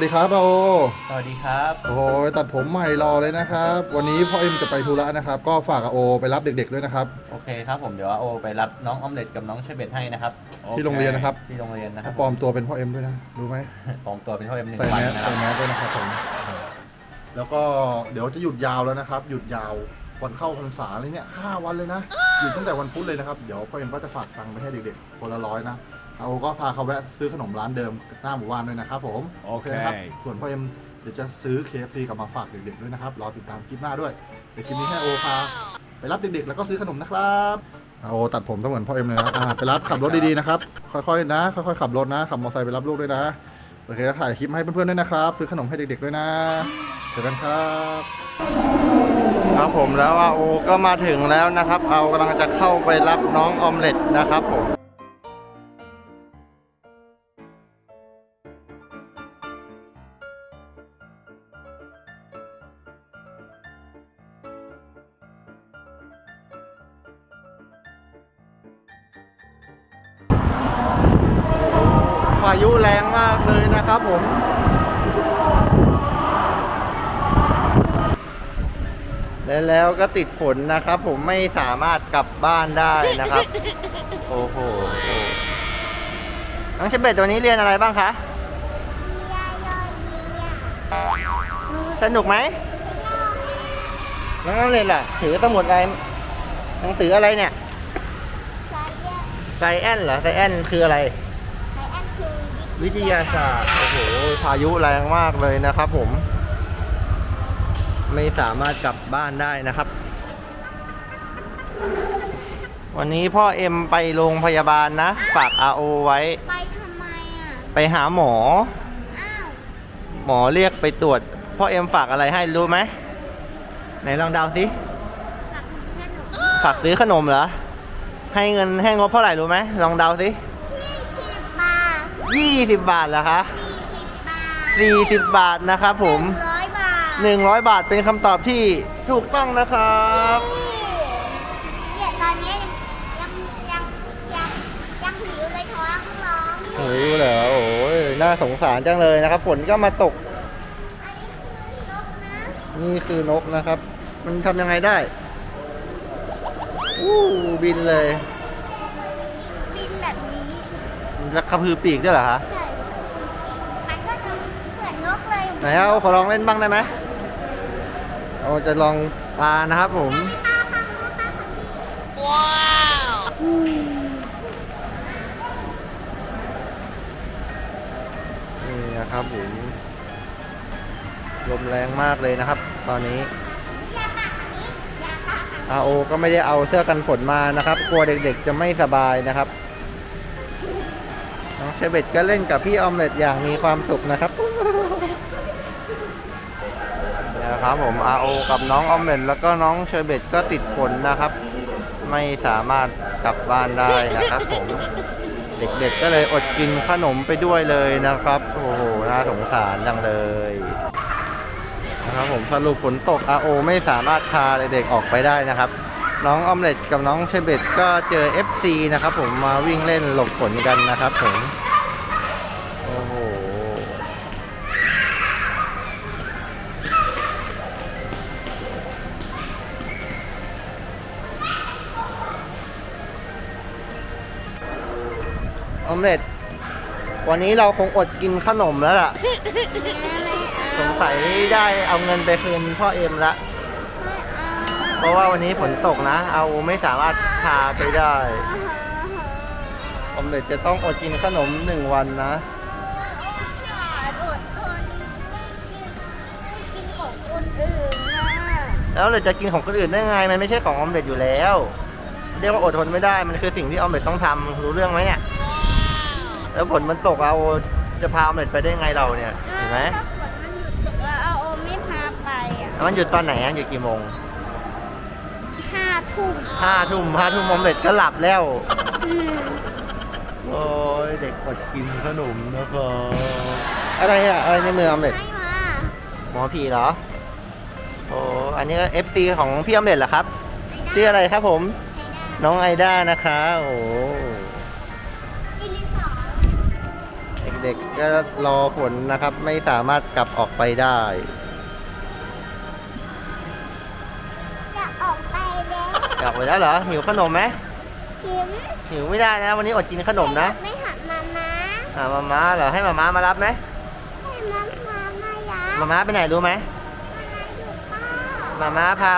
วัสดีครับอาโอ สวัสดีครับ โอ้โหตัดผมใหม่รอเลยนะครับ วันนี้พ่อเอ็มจะไปธุระนะครับ ก็ฝากอาโอไปรับเด็กๆด้วยนะครับ โอเคครับผมเดี๋ยวโอไปรับน้องออมเล็ตกับน้องเชเบตให้นะครับที่โรงเรียนนะครับ ที่โรงเรียนนะครับปลอมตัวเป็นพ่อเอ็มด้วยนะรู้ไหมปลอมตัวเป็นพ่อเอ็มหนึ่งใส่วันแมสนะคใส่รับแมสด้วยนะครับผมแล้วก็เดี๋ยวจะหยุดยาวแล้วนะครับ หยุดยาววันเข้าพรรษาเลยเนี่ยห้าวันเลยนะหยุดตั้งแต่วันพุธเลยนะครับ เดี๋ยวพ่อเอ็มก็จะฝากตังค์ไปให้เด็กๆคนละร้อยนะ อาโอก็พาเขาแวะซื้อขนมร้านเดิมหน้าหมู่บ้านด้วยนะครับผมโอเคนะครับ ส่วนพ่อเอ็มเดี๋ยวจะซื้อ KFC กลับมาฝากเด็กๆด้วยนะครับ รอติดตามคลิปหน้าด้วยเดี๋ยวคลิปนี้ให้โอพาไปรับเด็กๆ แล้วก็ซื้อขนมนะครับเอาโอตัดผมต้องเหมือนพ่อเอ็มเลยนะอ่าไปรับขับรถดีๆนะครับ ค่อยๆนะ ค่อยๆขับรถนะ ขับมอเตอร์ไซค์ไปรับลูกด้วยนะ โอเคแล้วถ่ายคลิปมาให้เพื่อนๆด้วยนะครับ ซื้อขนมให้เด็กๆด้วยนะเจอกันครับ ครับผมแล้วอาโอก็มาถึงแล้วนะครับ เอากำลังจะเข้าไปรับน้องออมเล็ตนะครับผม พายุแรงมากเลยนะครับผมและแล้วก็ติดฝนนะครับ ผมไม่สามารถกลับบ้านได้นะครับ โอ้โหน้องเชเบตตัวนี้เรียนอะไรบ้างคะสนุกไหมน้องเรียนล่ะ ถือสมุดอะไรหนังสืออะไรเนี่ยไซแอนเหรอไซแอนคืออะไร วิทยาศาสตร์ โอ้โห พายุแรงมากเลยนะครับผม ไม่สามารถกลับบ้านได้นะครับ วันนี้พ่อเอ็มไปโรงพยาบาลนะ ฝากอาโอไว้ ไปทำไมอะ ไปหาหมอ อ้าว หมอเรียกไปตรวจ พ่อเอ็มฝากอะไรให้รู้ไหม ไหนลองเดาสิกลับเพื่อนหนูฝากซื้อขนมเหรอ ให้เงินให้งบเท่าไหร่รู้ไหม ลองเดาสิที่สิ ยี่สิบบาทเหรอคะสี่สิบบาทนะครับผมหนึ่งร้อยบาทเป็นคำตอบที่ถูกต้องนะครับ นี่ยตอนนี้ยังยังยังยังยังหิวเลยท้องร้องหิวแล้วโอ้ยน่าสงสารจังเลยนะครับ ฝนก็มาตกนี่คือนกนะครับ มันทำยังไงได้ อู้บินเลย บินแบบนี้ แล้วกระพือปีกด้วยเหรอคะใช่มันก็จะเหมือนนกเลยไหนเอาขอลองเล่นบ้างได้ไหมเอาจะลองปลานะครับผมตาฟังดูตาฟังนี่นะครับผมลมแรงมากเลยนะครับ ตอนนี้อย่าปากนี้อย่าปากนี้อาโอก็ไม่ได้เอาเสื้อกันฝนมานะครับ กลัวเด็กๆจะไม่สบายนะครับน้อง เชเบตก็เล่นกับพี่ออมเล็ตอย่างมีความสุขนะครับเนี่ยนะครับผมอาโอกับน้องออมเล็ตแล้วก็น้องเชเบตก็ติดฝนนะครับ ไม่สามารถกลับบ้านได้นะครับผมเด็กๆก็เลยอดกินขนมไปด้วยเลยนะครับ โอ้โห น่าสงสารจังเลยนะครับผมสรุปฝนตกอาโอไม่สามารถพาเด็กๆออกไปได้นะครับ น้องออมเล็ตกับน้องเชเบตก็เจอ FC นะครับผมมาวิ่งเล่นหลบฝนกันนะครับผมโอ้โหออมเล็ตวันนี้เราคงอดกินขนมแล้วล่ะ สงสัยได้เอาเงินไปคืนพ่อเอ็มละ เพราะว่าวันนี้ฝนตกนะ เอาไม่สามารถพาไปได้ออมเล็ตจะต้องอดกินขนมหนึ่งวันนะอดทนกินของคนอื่นนะแล้วเราจะกินของคนอื่นได้ไง มันไม่ใช่ของออมเล็ตอยู่แล้ว เรียกว่าอดทนไม่ได้ มันคือสิ่งที่ออมเล็ตต้องทำรู้เรื่องไหมเนี่ย แล้วฝนมันตกเอาจะพาออมเล็ตไปได้ไงเราเนี่ย เห็นไหมถ้าฝนมันหยุดตกแล้วเอาโอไม่พาไปอะแล้วมันหยุดตอนไหนอะหยุดกี่โมงห้า ทุ่มห้าทุ่มห้าทุ่มออมเล็ตก็หลับแล้วอืมโอ้ยเด็กอดกินขนมนะครับอะไรอะอะไรในมือออมเล็ตให้มาหมอผีเหรอ โอ้อันนี้ก็เอฟซีของพี่ออมเล็ตเหรอครับ ชื่ออะไรครับผม น้องไอด้านะคะ โอ้กินลิสอเด็กๆก็รอฝนนะครับ ไม่สามารถกลับออกไปได้ แล้วกลับไปแล้วเหรอหิวขนมไหมหิมหิวไม่ได้นะ วันนี้อดกินขนมนะไม่หักมาม้าอ่ามาม่าเหรอให้มาม่ามารับไหมให้มาม้ามายามาม่าไปไหนรู้ไหมอะไรอยู่ป้ามาม่าพา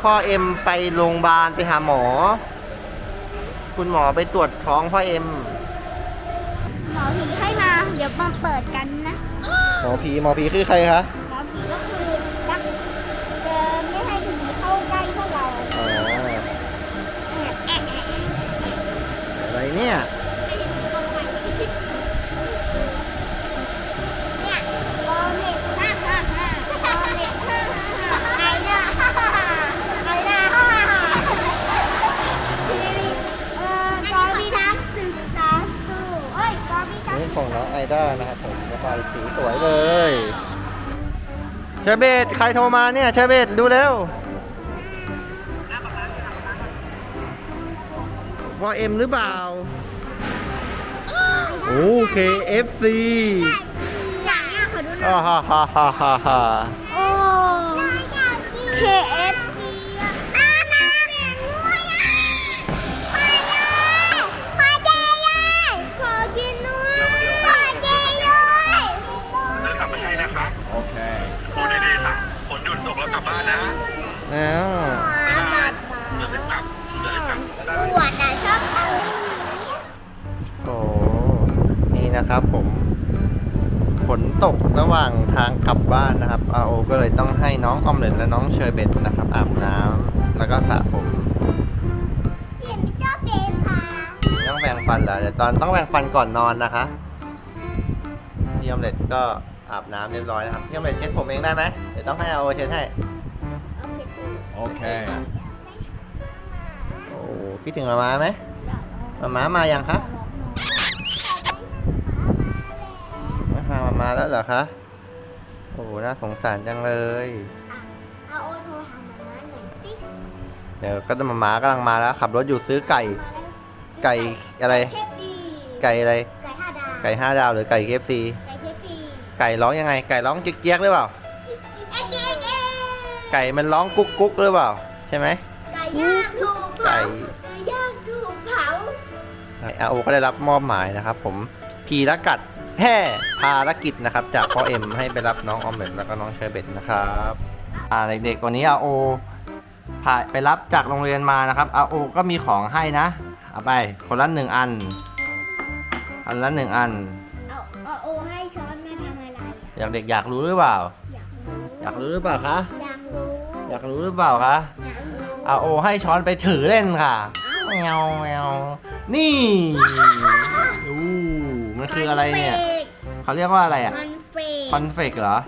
พ่อเอ็มไปโรงพยาบาลไปหาหมอ คุณหมอไปตรวจท้องพ่อเอ็มหมอผีให้มา เดี๋ยวมาเปิดกันนะ หมอผีหมอผีคือใครคะ หมอผีก็คือรักเดินไม่ให้ผีเข้าใกล้พวกเรา อ๋อ แอะแอะแอะ อะไร เนี่ยไม่ให้ผีเข้าไปเนี่ยโอเน็ตฮ่าฮ่าฮ่าโอเน็ตฮ่าฮ่าฮ่าไอหน้าฮ่าฮ่าฮ่าไอหน้าฮ่าฮ่าฮ่าทีวีเอ่อกอมีทั้งศึกษาสู่เอ้ยกอมีทั้งนี่ของน้องไอด้านะครับผมระบายสีสวยเลย เชอร์เบตใครโทรมาเนี่ย เชอร์เบตดูเร็ว ว่าเอ็มหรือเปล่า โอเค FC อย่างเงี้ยขอดูหน่อยอ่าฮ่าฮ่าฮ่าฮ่าฮ่าโอ้ KFC อะอามาแบ่งด้วยอะขอเลยขอเจเลยขอกินด้วยขอเจเลยเดินกลับมาให้นะคะโอเคพูดดีๆค่ะฝนหยุดตกแล้วกลับบ้านนะแล้วมามาเดินกลับเดินกลับได้ปวด นี่นะครับผมฝนตกระหว่างทางกลับบ้านนะครับอาโอก็เลยต้องให้น้องออมเล็ตและน้องเชอร์เบตนะครับอาบน้ำแล้วก็สระผมเห็นไม่ชอบเป็นพาต้องแปรงฟันเหรอเดี๋ยวตอนต้องแปรงฟันก่อนนอนนะคะพี่ออมเล็ตก็อาบน้ำเรียบร้อยนะครับพี่ออมเล็ตเช็ดผมเองได้ไหมเดี๋ยวต้องให้อาโอเช็ดให้โอเคโอ้คิดถึงมาม้าไหมมาม้ามายังคะมาหามาม้า แล้วเหรอคะ โอ้น่าสงสารจังเลย เอาโอโทรหาหมาม้าหน่อยสิเดี๋ยวก็จะมาม้ากำลังมาแล้วขับรถอยู่ซื้อไก่ ไก่อะไร เคฟซีไก่อะไร ไก่ห้าดาวไก่ห้าดาวหรือไก่เคฟซีไก่เคฟซีไก่ร้องยังไง ไก่ร้องจิกเจี๊ยกหรือเปล่า เอ๊ะเอ๊ะเอ๊ะไก่มันร้องกุ๊กกุ๊กหรือเปล่า ใช่ไหม ไก่ย่างถูกไก่ เผาไก่ย่างถูกเผาอาโอก็ได้รับมอบหมายนะครับ ผม พีรกัด แห่ภารกิจนะครับ จากพ่อเอ็มให้ไปรับน้องออมเล็ตแล้วก็น้องเชอร์เบตนะครับอ่าเด็กๆวันนี้อาโอพาไปรับจากโรงเรียนมานะครับอาโอก็มีของให้นะเอาไปคนละหนึ่งอัน อันละหนึ่งอันเอาเอาโอให้ช้อนมาทำอะไรอะอยากเด็กอยากรู้หรือเปล่า อยากรู้อยากรู้หรือเปล่าคะอยากรู้อยากรู้หรือเปล่าคะอยากรู้อาโอให้ช้อนไปถือเล่นค่ะแมวแมวนี่อู้ มันคืออะไรเนี่ยเขาเรียกว่าอะไรอะมันเฟรคอนเฟกเหรอ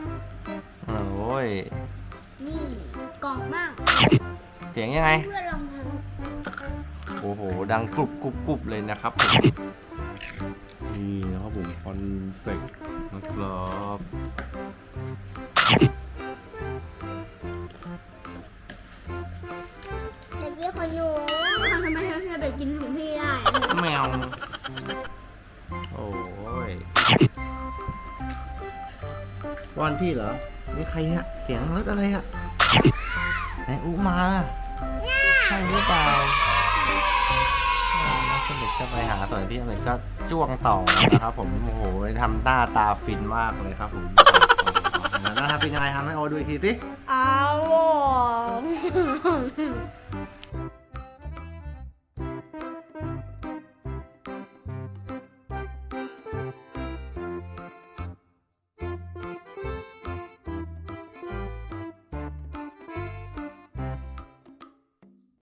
โอ้ยนี่กรอบมากเสียงยังไงเพื่อลองทโอ้โหดังกรุบกรุบกรุบเลยนะครับผมนี่นะครับผมคอนเฟกนะครับ ว่านพี่เหรอนี่ใครเนี่ยเสียงรถอะไรอะไหนอุมาใช่หรือเปล่าอ่าน้องสมิทก็ไปหาส่วนพี่อเมริกก็จ้วงต่อนะครับผมโอ้โหทำหน้าตาฟินมากเลยครับผมหน้าตาฟินยังไงทำให้โอดูอีกทีสิอ้าว